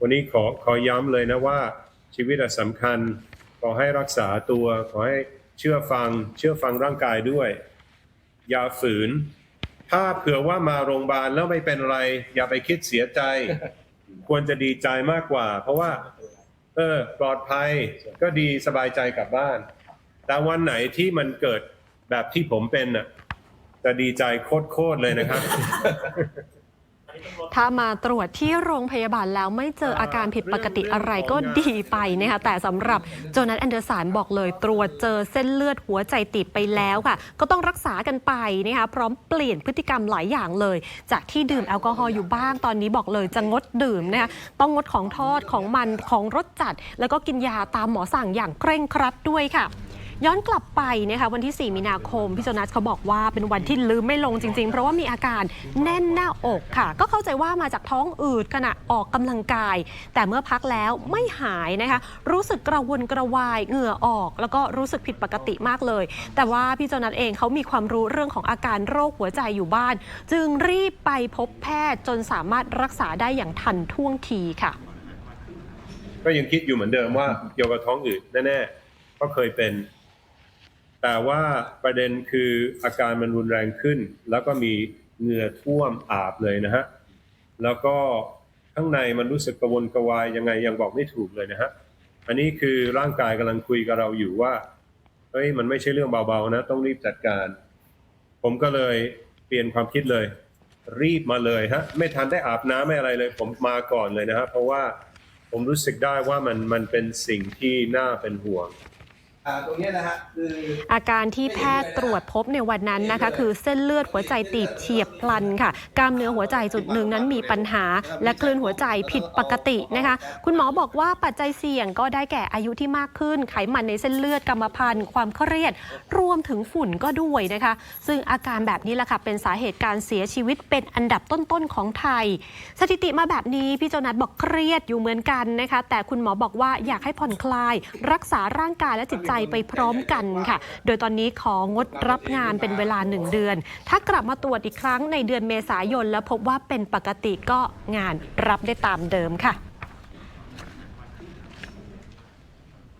วันนี้ขอขอย้ำเลยนะว่าชีวิตอะสำคัญ ขอให้รักษาตัว ขอให้เชื่อฟัง เชื่อฟังร่างกายด้วย อย่าฝืน ถ้าเผื่อว่ามาโรงพยาบาลแล้วไม่เป็นไร อย่าไปคิดเสียใจ ควรจะดีใจมากกว่า เพราะว่า เออ ปลอดภัยก็ดีสบายใจกลับบ้าน แต่วันไหนที่มันเกิดแบบที่ผมเป็นน่ะจะดีใจโคตรๆเลยนะครับ ถ้ามาตรวจที่โรงพยาบาลแล้วไม่เจออาการผิดปกติอะไรก็ดีไปนะคะแต่สำหรับโจนัสแอนเดอร์สันบอกเลย ตรวจเจอเส้นเลือดหัวใจตีบไปแล้วค่ะ ก็ต้องรักษากันไปนะคะพร้อมเปลี่ยนพฤติกรรมหลายอย่างเลย จากที่ดื่มแอลกอฮอล์อยู่บ้างตอนนี้บอกเลยจะงดดื่มนะคะต้องงดของทอดของมันของรสจัด แล้วก็กินยาตามหมอสั่งอย่างเคร่งครัดด้วยค่ะ ย้อนกลับไปนะคะวันที่ 4 มีนาคม พี่โจนัสเขาบอกว่าเป็นวันที่ลืมไม่ลงจริง ๆ เพราะว่ามีอาการแน่นหน้าอกค่ะ ก็เข้าใจว่ามาจากท้องอืดขณะออกกำลังกาย แต่เมื่อพักแล้วไม่หายนะคะ รู้สึกกระวนกระวายเหงื่อออก แล้วก็รู้สึกผิดปกติมากเลย แต่ว่าพี่โจนัสเองเขามีความรู้เรื่องของอาการโรคหัวใจอยู่บ้าน จึงรีบไปพบแพทย์จนสามารถรักษาได้อย่างทันท่วงทีค่ะ ก็ยังคิดอยู่เหมือนเดิมว่าเกี่ยวกับท้องอืดแน่ๆก็เคยเป็น แต่ว่าประเด็นคืออาการมันรุนแรงขึ้น แล้วก็มีเหงื่อท่วมอาบเลยนะฮะแล้วก็ข้างในมันรู้สึกกระวนกระวายยังไงยังบอกไม่ถูกเลยนะฮะอันนี้คือร่างกายกำลังคุยกับเราอยู่ว่าเฮ้ยมันไม่ใช่เรื่องเบาๆนะ ต้องรีบจัดการ ผมก็เลยเปลี่ยนความคิดเลย รีบมาเลยฮะไม่ทันได้อาบน้ำไม่อะไรเลย ผมมาก่อนเลยนะฮะเพราะว่าผมรู้สึกได้ว่ามันมันเป็นสิ่งที่น่าเป็นห่วง ตรงเนี้ยนะฮะคืออาการที่แพทย์ตรวจพบในวันนั้นนะคะ คือเส้นเลือดหัวใจตีบเฉียบพลันค่ะ กล้ามเนื้อหัวใจจุดหนึ่งนั้นมีปัญหา และคลื่นหัวใจผิดปกตินะคะ คุณหมอบอกว่าปัจจัยเสี่ยงก็ได้แก่อายุที่มากขึ้น ไขมันในเส้นเลือดกรรมพันธุ์ความเครียด รวมถึงฝุ่นก็ด้วยนะคะ ซึ่งอาการแบบนี้แหละค่ะเป็นสาเหตุการเสียชีวิตเป็นอันดับต้นๆของไทย สถิติมาแบบนี้พี่โจนัสบอกเครียดอยู่เหมือนกันนะคะ แต่คุณหมอบอกว่าอยากให้ผ่อนคลาย รักษาร่างกายและจิตใจไปพร้อมกันค่ะ โดยตอนนี้ของดรับงานเป็นเวลาหนึ่งเดือน ถ้ากลับมาตรวจอีกครั้งในเดือนเมษายน แล้วพบว่าเป็นปกติก็งานรับได้ตามเดิมค่ะ